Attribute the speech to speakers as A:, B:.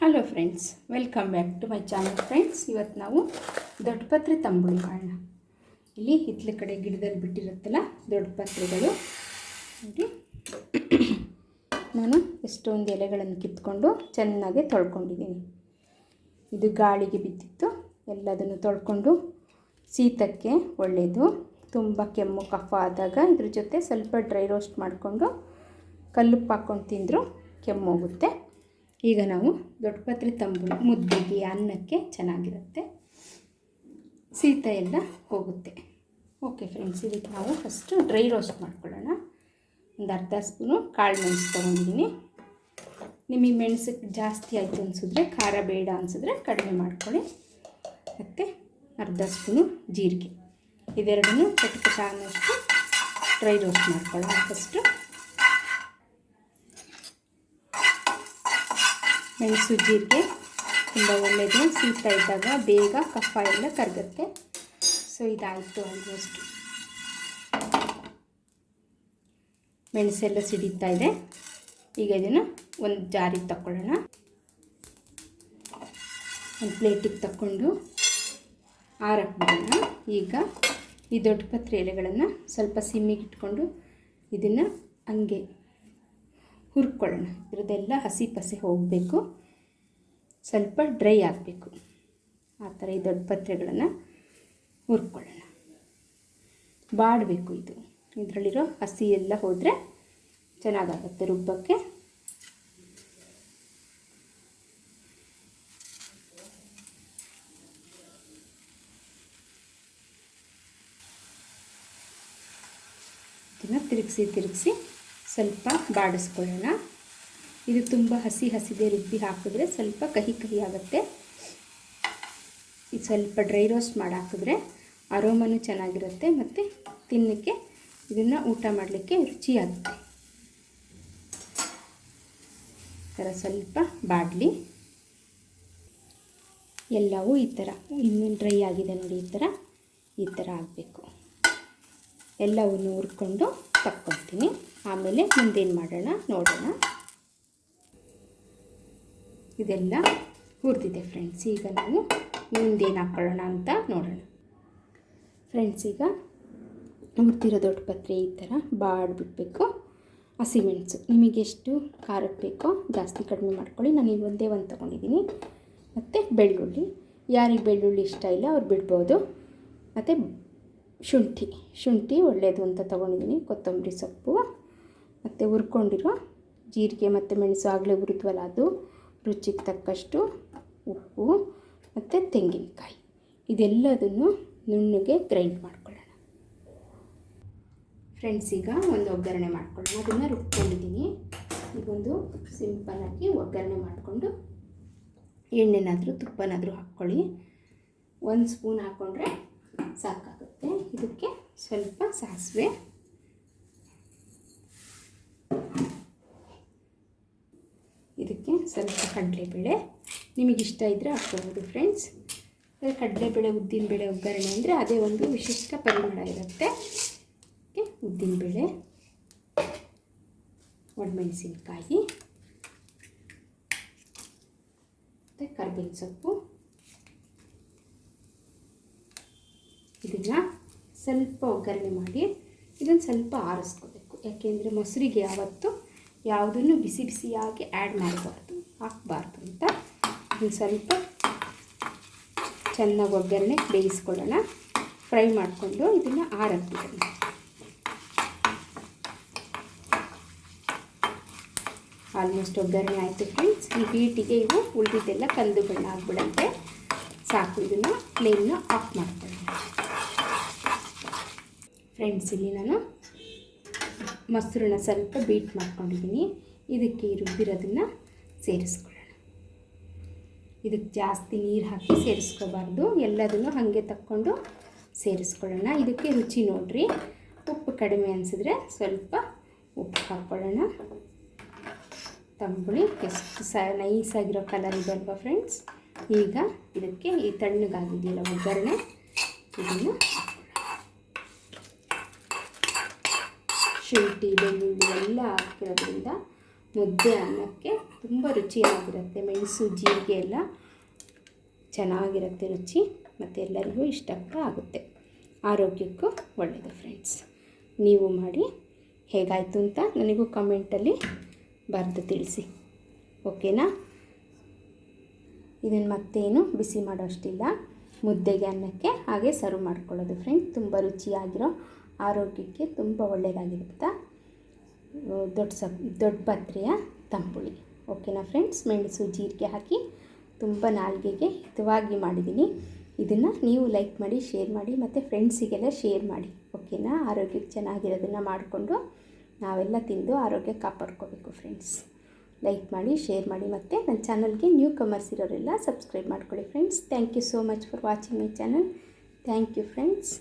A: Hello friends welcome back to my channel friends ಇವತ್ತು ನಾವು ದೊಡ್ಡಪತ್ರೆ ತಂಬುಳಿ ಮಾಡೋಣ. ಇಲ್ಲಿ ಹಿತ್ಲ ಕಡೆ ಗಿಡದಲ್ಲಿ ಬಿಟ್ಟಿರುತ್ತಲ್ಲ ದೊಡ್ಡಪತ್ರೆಗಳು. ನೋಡಿ. ನಾನು ಎಷ್ಟೊಂದು ಎಲೆಗಳನ್ನು ಕಿತ್ಕೊಂಡು ಚೆನ್ನಾಗಿ ತೊಳ್ಕೊಂಡಿದ್ದೀನಿ. ಇದು ಗಾಳಿಗೆ ಬಿದ್ದಿತ್ತು. ಎಲ್ಲದನ್ನು ತೊಳ್ಕೊಂಡು ಶೀತಕ್ಕೆ ಒಳ್ಳೆಯದು. ತುಂಬ ಕೆಮ್ಮು ಕಫ ಆದಾಗ ಇದ್ರ ಜೊತೆ ಸ್ವಲ್ಪ ಡ್ರೈ ರೋಸ್ಟ್ ಮಾಡಿಕೊಂಡು ಕಲ್ಲುಪ್ಪು ಹಾಕ್ಕೊಂಡು ತಿಂದರೂ ಕೆಮ್ಮು ಹೋಗುತ್ತೆ. ಈಗ ನಾವು ದೊಡ್ಡಪತ್ರೆ ತಂಬುಳಿ ಮುದ್ದೆಗೆ ಅನ್ನಕ್ಕೆ ಚೆನ್ನಾಗಿರುತ್ತೆ. ಶೀತ ಎಲ್ಲ ಹೋಗುತ್ತೆ. ಓಕೆ ಫ್ರೆಂಡ್ಸ್ ಇದಕ್ಕೆ ನಾವು ಫಸ್ಟು ಡ್ರೈ ರೋಸ್ಟ್ ಮಾಡ್ಕೊಳ್ಳೋಣ. ಒಂದು ಅರ್ಧ ಸ್ಪೂನು ಕಾಳು ಮೆಣಸು ತೊಗೊಂಡಿದ್ದೀನಿ. ನಿಮಗೆ ಮೆಣಸು ಜಾಸ್ತಿ ಆಯಿತು ಅನಿಸಿದ್ರೆ, ಖಾರ ಬೇಡ ಅನಿಸಿದ್ರೆ ಕಡಿಮೆ ಮಾಡ್ಕೊಳ್ಳಿ. ಮತ್ತು ಅರ್ಧ ಸ್ಪೂನು ಜೀರಿಗೆ. ಇವೆರಡನ್ನೂ ಪಟಪಟ ಅನ್ನೋಷ್ಟು ಡ್ರೈ ರೋಸ್ಟ್ ಮಾಡ್ಕೊಳ್ಳೋಣ ಫಸ್ಟು ಮೆಣಸು ಜೀರಿಗೆ ತುಂಬ ಒಳ್ಳೆಯದು. ಶೀತ ಇದ್ದಾಗ ಬೇಗ ಕಫ ಎಲ್ಲ ಕರಗುತ್ತೆ. ಸೊ ಇದಾಯಿತು ಆಲ್ಮೋಸ್ಟ್ ಮೆಣಸೆಲ್ಲ ಸಿಡಿತಾ ಇದೆ. ಈಗ ಇದನ್ನು ಒಂದು ಜಾರಿಗೆ ತಗೊಳ್ಳೋಣ ಒಂದು ಪ್ಲೇಟಿಗೆ ತಗೊಂಡು ಆರಕ್ಬಿಡೋಣ. ಈಗ ಈ ದೊಡ್ಡ ಪತ್ರೆ ಎಲೆಗಳನ್ನು ಸ್ವಲ್ಪ ಸಿಮ್ಮಿಗೆ ಇಟ್ಕೊಂಡು ಇದನ್ನು ಹಂಗೆ ಹುರ್ಕೊಳ್ಳೋಣ. ಇದ್ರದ್ದೆಲ್ಲ ಹಸಿ ಪಸಿ ಹೋಗಬೇಕು. ಸ್ವಲ್ಪ ಡ್ರೈ ಆಗಬೇಕು. ಆ ಥರ ಈ ದೊಡ್ಡ ಪತ್ರೆಗಳನ್ನು ಹುರ್ಕೊಳ್ಳೋಣ. ಬಾಡಬೇಕು ಇದು. ಇದರಲ್ಲಿರೋ ಹಸಿ ಎಲ್ಲ ಹೋದರೆ ಚೆನ್ನಾಗಾಗುತ್ತೆ ರುಬ್ಬಕ್ಕೆ. ತಿರುಗಿಸಿ ತಿರುಗಿಸಿ ಸ್ವಲ್ಪ ಬಾಡಿಸ್ಕೊಳ್ಳೋಣ. ಇದು ತುಂಬ ಹಸಿ ಹಸಿದೆ ರುಬ್ಬಿ ಹಾಕಿದ್ರೆ ಸ್ವಲ್ಪ ಕಹಿ ಕಹಿ ಆಗುತ್ತೆ. ಇದು ಸ್ವಲ್ಪ ಡ್ರೈ ರೋಸ್ಟ್ ಮಾಡಿ ಹಾಕಿದ್ರೆ ಅರೋಮನು ಚೆನ್ನಾಗಿರುತ್ತೆ ಮತ್ತು ತಿನ್ನಕ್ಕೆ ಇದನ್ನು ಊಟ ಮಾಡಲಿಕ್ಕೆ ರುಚಿಯಾಗುತ್ತೆ. ಥರ ಸ್ವಲ್ಪ ಬಾಡಲಿ. ಎಲ್ಲವೂ ಈ ಥರ ಇನ್ನೂ ಡ್ರೈ ಆಗಿದೆ ನೋಡಿ ಈ ಥರ ಈ ಥರ ಆಗಬೇಕು. ಎಲ್ಲವನ್ನು ಹುರ್ಕೊಂಡು ತಕ್ಕೊಳ್ತೀನಿ. ಆಮೇಲೆ ಮುಂದೇನು ಮಾಡೋಣ? ನೋಡೋಣ. ಇದೆಲ್ಲ ಹುರಿದಿದೆ ಫ್ರೆಂಡ್ಸ್. ಈಗ ನಾವು ಮುಂದೇನು ಹಾಕ್ಕೊಳ್ಳೋಣ ಅಂತ ನೋಡೋಣ. ಫ್ರೆಂಡ್ಸ್, ಈಗ ಹುರ್ತಿರೋ ದೊಡ್ಡ ಪತ್ರೆ ಈ ಥರ ಬಾಡ್ಬಿಡ್ಬೇಕು. ಹಸಿಮೆಣಸು ನಿಮಗೆ ಎಷ್ಟು ಖಾರಕ್ಕೆ ಬೇಕೋ ಜಾಸ್ತಿ ಕಡಿಮೆ ಮಾಡ್ಕೊಳ್ಳಿ. ನಾನು ಈಗ ಒಂದೇ ಒಂದು ತೊಗೊಂಡಿದ್ದೀನಿ. ಮತ್ತು ಬೆಳ್ಳುಳ್ಳಿ. ಯಾರಿಗೆ ಬೆಳ್ಳುಳ್ಳಿ ಇಷ್ಟ ಇಲ್ಲ ಅವ್ರು ಬಿಡ್ಬೋದು. ಮತ್ತು ಶುಂಠಿ ಶುಂಠಿ ಒಳ್ಳೆಯದು ಅಂತ ತೊಗೊಂಡಿದ್ದೀನಿ, ಕೊತ್ತಂಬರಿ ಸೊಪ್ಪು. ಮತ್ತು ಹುರ್ಕೊಂಡಿರೋ ಜೀರಿಗೆ ಮತ್ತು ಮೆಣಸು ಆಗಲೇ ಹುರಿದ್ವಲ್ಲ ಅದು, ರುಚಿಗೆ ತಕ್ಕಷ್ಟು ಉಪ್ಪು ಮತ್ತು ತೆಂಗಿನಕಾಯಿ. ಇದೆಲ್ಲದನ್ನು ನುಣ್ಣಗೆ ಗ್ರೈಂಡ್ ಮಾಡ್ಕೊಳ್ಳೋಣ. ಫ್ರೆಂಡ್ಸ್ ಈಗ ಒಂದು ಒಗ್ಗರಣೆ ಮಾಡ್ಕೊಳ್ಳೋಣ. ಅದನ್ನು ರುಬ್ಕೊಂಡಿದ್ದೀನಿ. ಈಗೊಂದು ಸಿಂಪಲ್ಲಾಗಿ ಒಗ್ಗರಣೆ ಮಾಡಿಕೊಂಡು ಎಣ್ಣೆನಾದರೂ ತುಪ್ಪನಾದರೂ ಹಾಕ್ಕೊಳ್ಳಿ. ಒಂದು ಸ್ಪೂನ್ ಹಾಕ್ಕೊಂಡ್ರೆ ಸಾಕಾಗುತ್ತೆ. ಇದಕ್ಕೆ ಸ್ವಲ್ಪ ಸಾಸಿವೆ. ಇದಕ್ಕೆ ಸ್ವಲ್ಪ ಕಡಲೆಬೇಳೆ. ನಿಮಗಿಷ್ಟ ಇದ್ದರೆ ಹಾಕ್ಕೋಬೋದು ಫ್ರೆಂಡ್ಸ್ ಕಡಲೆಬೇಳೆ, ಉದ್ದಿನಬೇಳೆ, ಒಗ್ಗರಣೆ ಅಂದರೆ ಅದೇ ಒಂದು ವಿಶಿಷ್ಟ ಪರಿಮಳ ಇರುತ್ತೆ. ಓಕೆ, ಉದ್ದಿನಬೇಳೆ, ಒಣಮೆಣಸಿನ್ಕಾಯಿ, ಮತ್ತು ಕರ್ಬೇವಿನ ಸೊಪ್ಪು. ಇದನ್ನು ಸ್ವಲ್ಪ ಒಗ್ಗರಣೆ ಮಾಡಿ ಇದನ್ನು ಸ್ವಲ್ಪ ಆರಿಸ್ಕೋಬೇಕು. ಯಾಕೆಂದರೆ ಮೊಸರಿಗೆ ಯಾವತ್ತು ಯಾವುದನ್ನು ಬಿಸಿ ಬಿಸಿಯಾಗಿ ಆ್ಯಡ್ ಮಾಡಬಾರ್ದು, ಹಾಕಬಾರ್ದು ಅಂತ ಇದನ್ನು ಸ್ವಲ್ಪ ಚೆನ್ನಾಗಿ ಒಗ್ಗರಣೆ ಬೇಯಿಸ್ಕೊಳ್ಳೋಣ. ಫ್ರೈ ಮಾಡಿಕೊಂಡು ಇದನ್ನು ಆರಕ್ಬಿಡೋಣ ಆಲ್ಮೋಸ್ಟ್ ಒಗ್ಗರಣೆ ಆಯಿತು ಫ್ರೆಂಡ್ಸ್. ಈ ಬೀಟಿಗೆ ಇವು ಉಳಿದಿದ್ದೆಲ್ಲ ಕಂದು ಬಣ್ಣ ಆಗಿಬಿಡುತ್ತೆ ಸಾಕು, ಇದನ್ನು ಫ್ಲೇಮ್ನ ಆಫ್ ಮಾಡ್ಕೊಳ್ಳೋಣ. ಫ್ರೆಂಡ್ಸ್ ಇಲ್ಲಿ ನಾನು ಮೊಸರನ್ನ ಸ್ವಲ್ಪ ಬೀಟ್ ಮಾಡ್ಕೊಂಡಿದ್ದೀನಿ. ಇದಕ್ಕೆ ರುಬ್ಬಿರೋದನ್ನು ಸೇರಿಸ್ಕೊಳ್ಳೋಣ. ಇದಕ್ಕೆ ಜಾಸ್ತಿ ನೀರು ಹಾಕಿ ಸೇರಿಸ್ಕೋಬಾರ್ದು. ಎಲ್ಲದನ್ನು ಹಾಗೆ ತಕ್ಕೊಂಡು ಸೇರಿಸ್ಕೊಳ್ಳೋಣ. ಇದಕ್ಕೆ ರುಚಿ ನೋಡಿರಿ. ಉಪ್ಪು ಕಡಿಮೆ ಅನಿಸಿದ್ರೆ ಸ್ವಲ್ಪ ಉಪ್ಪು ಹಾಕ್ಕೊಳ್ಳೋಣ ತಂಬುಳಿ ಎಷ್ಟು ಸ ನೈಸಾಗಿರೋ ಕಲರ್ ಇದೆ ಅಲ್ವಾ ಫ್ರೆಂಡ್ಸ್ ಈಗ ಇದಕ್ಕೆ ಈ ತಣ್ಣಗಾಗಿದೆಯಲ್ಲ ಒಗ್ಗರಣೆ. ಇದನ್ನು ಶುಂಠಿ, ಬೆಳ್ಳುಳ್ಳಿ ಎಲ್ಲ ಹಾಕಿರೋದ್ರಿಂದ ಮುದ್ದೆ ಅನ್ನಕ್ಕೆ ತುಂಬ ರುಚಿಯಾಗಿರುತ್ತೆ. ಮೆಣಸು, ಜೀರಿಗೆ ಎಲ್ಲ ಚೆನ್ನಾಗಿರುತ್ತೆ ರುಚಿ ಮತ್ತು ಎಲ್ಲರಿಗೂ ಇಷ್ಟ ಕೂಡ ಆಗುತ್ತೆ. ಆರೋಗ್ಯಕ್ಕೂ ಒಳ್ಳೆಯದು ಫ್ರೆಂಡ್ಸ್ ನೀವು ಮಾಡಿ ಹೇಗಾಯಿತು ಅಂತ ನನಗೂ ಕಮೆಂಟಲ್ಲಿ ಬರೆದು ತಿಳಿಸಿ. ಓಕೆನಾ ಇದನ್ನು ಮತ್ತೇನು ಬಿಸಿ ಮಾಡೋ ಅಷ್ಟಿಲ್ಲ ಮುದ್ದೆಗೆ ಅನ್ನಕ್ಕೆ ಹಾಗೆ ಸರ್ವ್ ಮಾಡ್ಕೊಳ್ಳೋದು ಫ್ರೆಂಡ್ಸ್ ತುಂಬ ರುಚಿಯಾಗಿರೋ ಆರೋಗ್ಯಕ್ಕೆ ತುಂಬ ಒಳ್ಳೆಯದಾಗಿರುತ್ತೆ ದೊಡ್ಡ ಸಬ್, ದೊಡ್ಡ ಪತ್ರೆಯ ತಂಬುಳಿ ಓಕೆನಾ ಫ್ರೆಂಡ್ಸ್? ಮೆಣಸು, ಜೀರಿಗೆ ಹಾಕಿ ತುಂಬ ನಾಲ್ಗೆಗೆ ಹಿತವಾಗಿ ಮಾಡಿದ್ದೀನಿ. ಇದನ್ನು ನೀವು ಲೈಕ್ ಮಾಡಿ, ಶೇರ್ ಮಾಡಿ, ಮತ್ತು ಫ್ರೆಂಡ್ಸಿಗೆಲ್ಲ ಶೇರ್ ಮಾಡಿ. ಓಕೆನಾ? ಆರೋಗ್ಯಕ್ಕೆ ಚೆನ್ನಾಗಿರೋದನ್ನು ಮಾಡಿಕೊಂಡು ನಾವೆಲ್ಲ ತಿಂದು ಆರೋಗ್ಯ ಕಾಪಾಡ್ಕೋಬೇಕು ಫ್ರೆಂಡ್ಸ್. ಲೈಕ್ ಮಾಡಿ, ಶೇರ್ ಮಾಡಿ, ಮತ್ತು ನನ್ನ ಚಾನಲ್ಗೆ ನ್ಯೂ ಕಮರ್ಸ್ ಇರೋರೆಲ್ಲ ಸಬ್ಸ್ಕ್ರೈಬ್ ಮಾಡ್ಕೊಳ್ಳಿ friends. Thank you so much for watching my channel thank you friends